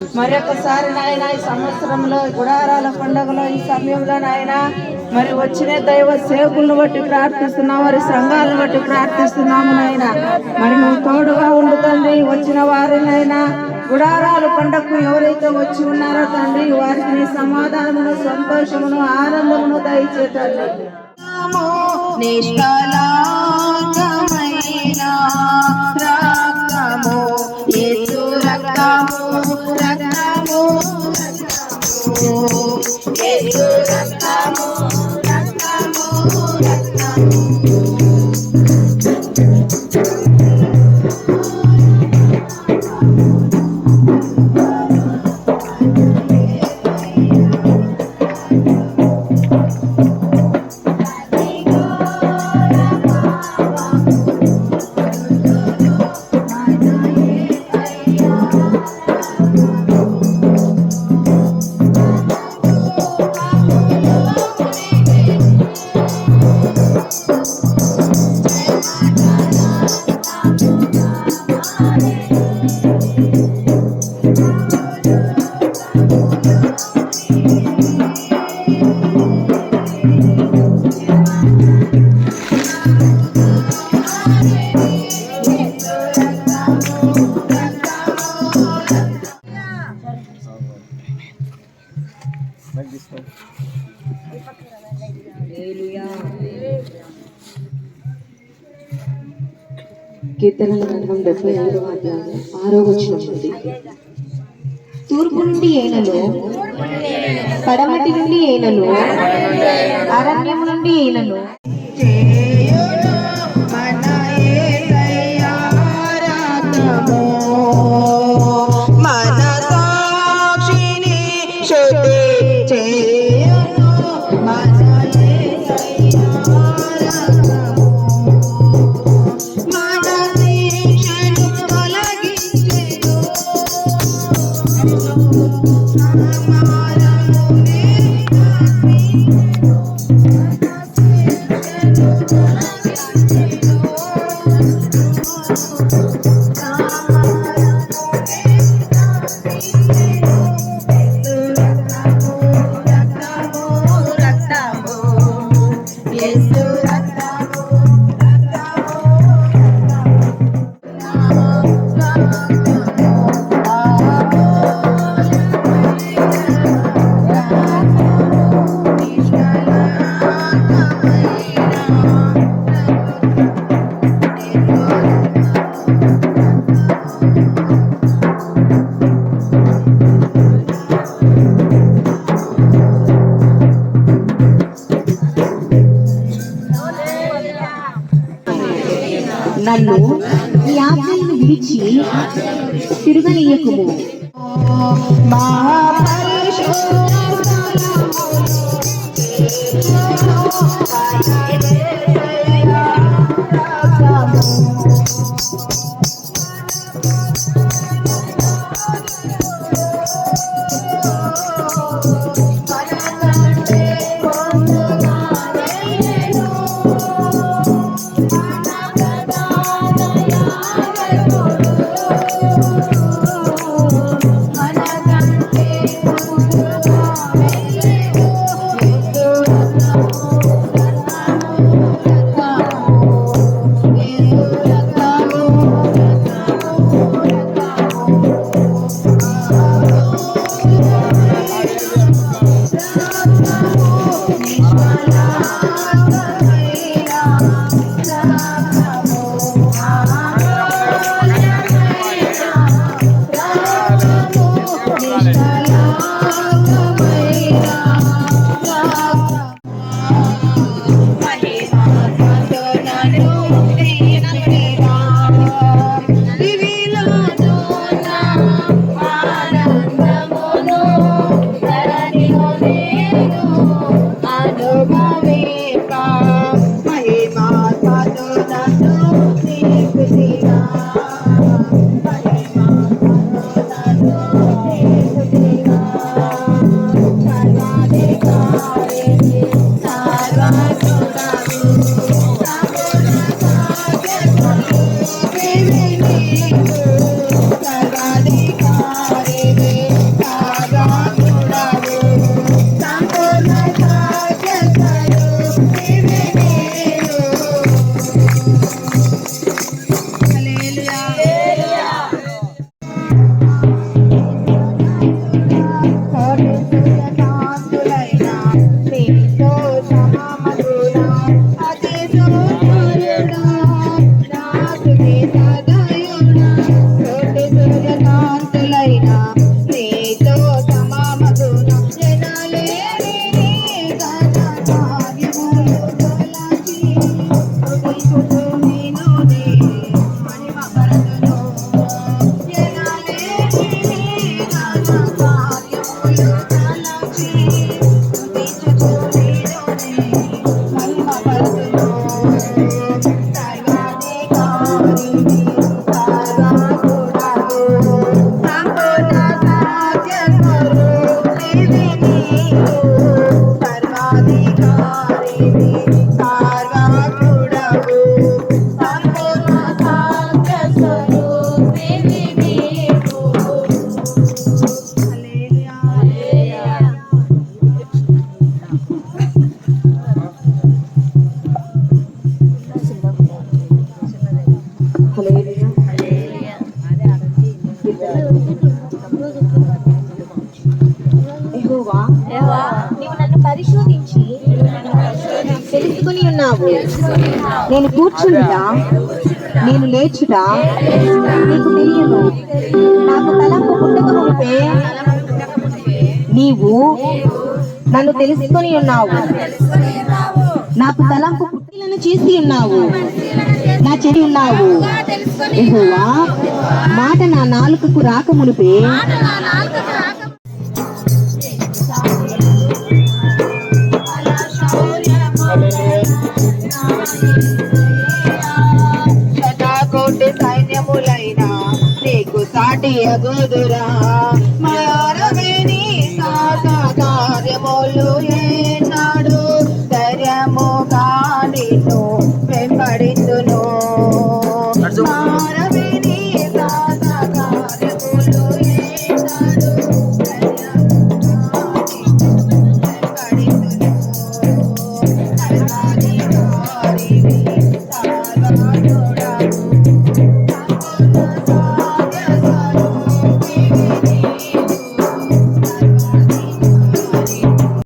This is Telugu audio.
మరొకసారి నాయన ఈ సంవత్సరంలో గుడారాల పండుగలో ఈ సమయంలో నాయన మరి వచ్చిన దైవ సేవకులను బట్టి ప్రార్థిస్తున్నాం మరి సంఘాలను బట్టి ప్రార్థిస్తున్నాము నాయన. మరి నువ్వు తోడుగా ఉండు తండ్రి వచ్చిన వారినైనా గుడారాల పండగకు ఎవరైతే వచ్చి ఉన్నారో తండ్రి వారికి సమాధానమును సంతోషమును ఆనందమును దయచే తండ్రి నిష్కలాంగమైన రక్తము రక్తము రక్తము. యేసు కీర్తనల గ్రంథం డెబ్బై ఐదవ అధ్యాయం ఆరో వచనం తూర్పు నుండి ఏనలో పడమటి నుండి ఏనలో అరణ్యం నుండి ఏనలో Don't. నన్ను ఈ ఆజ్ఞలను విడిచి తిరగనీయకుము మనకంటే నేను కూర్చుంటా నేను లేచుట నీకు తెలియదు. నాకు తలంపు పుట్టక నీవు నన్ను తెలుసుకొని ఉన్నావు. నాకు తలంపు పుట్టిలను చేసి ఉన్నావు. నా చెడి ఉన్నావు. మాట నా నాలుకకు రాక మునిపే శతాకోటి సైన్యములైన నీకు సాటి అగుదురా. మారవేని సాత కార్యములు